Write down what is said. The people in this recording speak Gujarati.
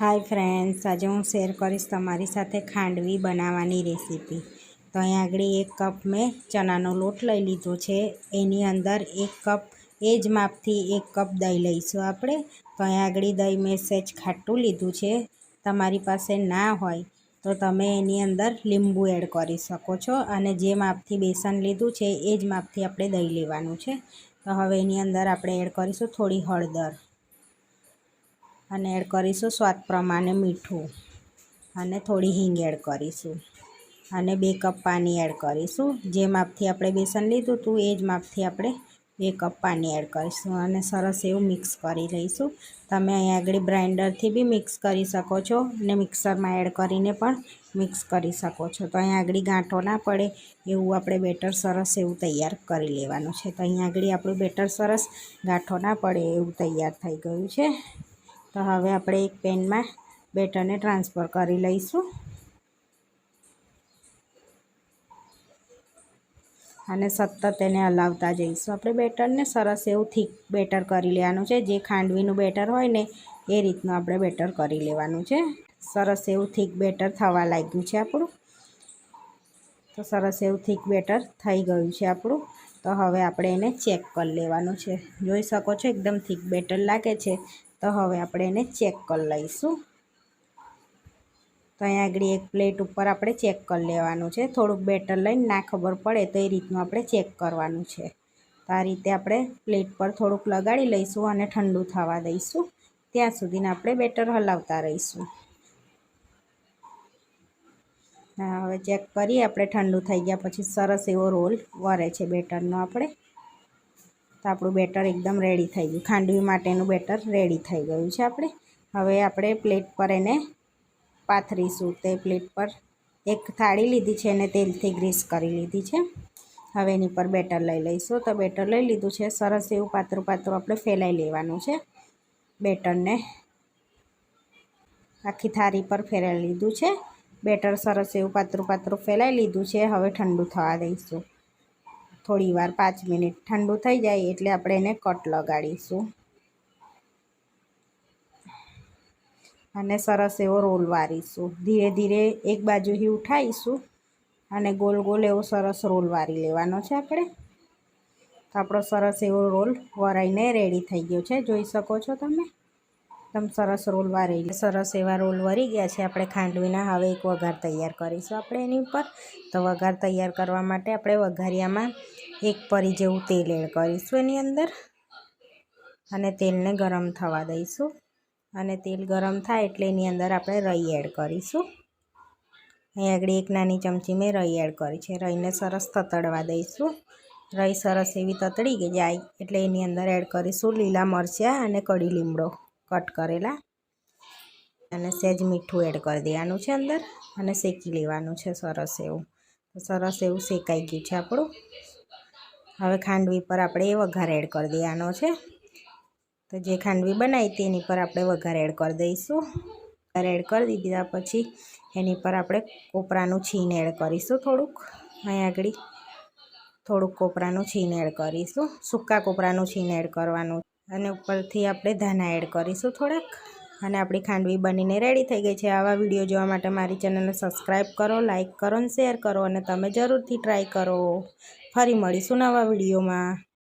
હાય ફ્રેન્ડ્સ, આજે હું શેર કરીશ તમારી સાથે ખાંડવી બનાવવાની રેસીપી. તો અહીંયા આગળ એક કપ મેં ચણાનો લોટ લઈ લીધો છે. એની અંદર એક કપ એ જ માપથી એક કપ દહીં લઈશું આપણે. તો અહીંયા આગળ દહીં મેં સહેજ ખાટું લીધું છે. તમારી પાસે ના હોય તો તમે એની અંદર લીંબુ એડ કરી શકો છો અને જે માપથી બેસન લીધું છે એ જ માપથી આપણે દહીં લેવાનું છે. તો હવે એની અંદર આપણે એડ કરીશું થોડી હળદર. અને એડ કરીશું સ્વાદ પ્રમાણે મીઠું. અને થોડી હિંગ એડ કરીશું. અને બે કપ પાણી એડ કરીશું. જે માપથી આપણે બેસન લીધું હતું એ જ માપથી આપણે બે કપ પાણી એડ કરીશું. અને સરસ એવું મિક્સ કરી લઈશું. તમે અહીંયા આગળ બ્રાઇન્ડરથી બી મિક્સ કરી શકો છો અને મિક્સરમાં એડ કરીને પણ મિક્સ કરી શકો છો. તો અહીંયા આગળ ગાંઠો ના પડે એવું આપણે બેટર સરસ એવું તૈયાર કરી લેવાનું છે. તો અહીંયા આગળ આપણું બેટર સરસ ગાંઠો ના પડે એવું તૈયાર થઈ ગયું છે. તો હવે આપણે એક પેનમાં બેટરને ટ્રાન્સફર કરી લઈશું. અને સતત એને હલાવતા જઈશું. આપણે બેટરને સરસ એવું થીક બેટર કરી લેવાનું છે. જે ખાંડવીનું બેટર હોય ને, એ રીતનું આપણે બેટર કરી લેવાનું છે. સરસ એવું થીક બેટર થવા લાગ્યું છે આપણું. તો સરસ એવું થીક બેટર થઈ ગયું છે આપણું. તો હવે આપણે એને ચેક કરી લેવાનું છે. જોઈ શકો છો, એકદમ થીક બેટર લાગે છે. તો હવે આપણે એને ચેક કરી લઈશું. તો અહીંયા આગળ એક પ્લેટ ઉપર આપણે ચેક કરી લેવાનું છે. થોડુંક બેટર લઈને ના ખબર પડે તો એ રીતનું આપણે ચેક કરવાનું છે. તો આ રીતે આપણે પ્લેટ પર થોડુંક લગાડી લઈશું અને ઠંડુ થવા દઈશું. ત્યાં સુધીને આપણે બેટર હલાવતા રહીશું. હવે ચેક કરીએ. આપણે ઠંડુ થઈ ગયા પછી સરસ એવો રોલ વરે છે બેટરનો આપણે. તો આપણું બેટર એકદમ રેડી થઈ ગયું. ખાંડવી માટેનું બેટર રેડી થઈ ગયું છે આપણે. હવે આપણે પ્લેટ પર એને પાથરીશું. તે પ્લેટ પર એક થાળી લીધી છે અને તેલથી ગ્રીસ કરી લીધી છે. હવે એની પર બેટર લઈ લઈશું. તો બેટર લઈ લીધું છે. સરસ એવું પાતળું પાતળું આપણે ફેલાઈ લેવાનું છે. બેટરને આખી થાળી પર ફેરાઈ લીધું છે. બેટર સરસ એવું પાતળું પાતળું ફેલાઈ લીધું છે. હવે ઠંડુ થવા દઈશું. થોડી વાર પાંચ મિનિટ ઠંડુ થઈ જાય એટલે આપણે એને કટ લગાડીશું. અને સરસ એવો રોલ વારીશું. ધીરે ધીરે એક બાજુથી ઉઠાવીશું અને ગોલ ગોલ એવો સરસ રોલ વારી લેવાનો છે આપણે. તો આપણો સરસ એવો રોલ વરાઈને રેડી થઈ ગયો છે. જોઈ શકો છો તમે? એકદમ સરસ રોલ વારી સરસ એવા રોલ વરી ગયા છે. આપણે ખાંડવીના હવે એક વઘાર તૈયાર કરીશું આપણે એની ઉપર. તો વઘાર તૈયાર કરવા માટે આપણે વઘારિયામાં એક પરી જેવું તેલ એડ કરીશું એની અંદર. અને તેલને ગરમ થવા દઈશું. અને તેલ ગરમ થાય એટલે એની અંદર આપણે રઈ એડ કરીશું. અહીં આગળ એક નાની ચમચી મેં રઈ એડ કરી છે. રઈને સરસ તતડવા દઈશું. રઈ સરસ એવી તતડી જાય એટલે એની અંદર એડ કરીશું લીલા મરચાં અને કડી લીમડો. કટ કરેલા. અને સહેજ મીઠું એડ કરી દેવાનું છે અંદર અને શેકી લેવાનું છે સરસ એવું. સરસ એવું શેકાઈ ગયું છે આપણું. હવે ખાંડવી પર આપણે એ વઘાર એડ કરી દેવાનો છે. તો જે ખાંડવી બનાવી તેની પર આપણે વઘાર એડ કરી દઈશું. વઘાર એડ કરી દીધા પછી એની પર આપણે કોપરાનું છીન એડ કરીશું થોડુંક. અહીંયા આગળ થોડુંક કોપરાનું છીન એડ કરીશું. સૂકા કોપરાનું છીન એડ કરવાનું અને ઉપરથી આપણે ધાના એડ કરીશું થોડાક. અને આપણી ખાંડવી બનીને રેડી થઈ ગઈ છે. આવા વીડિયો જોવા માટે મારી ચેનલને સબસ્ક્રાઈબ કરો લાઇક કરો અને શેર કરો અને તમે જરૂરથી ટ્રાય કરો. ફરી મળીશું નવા વિડીયોમાં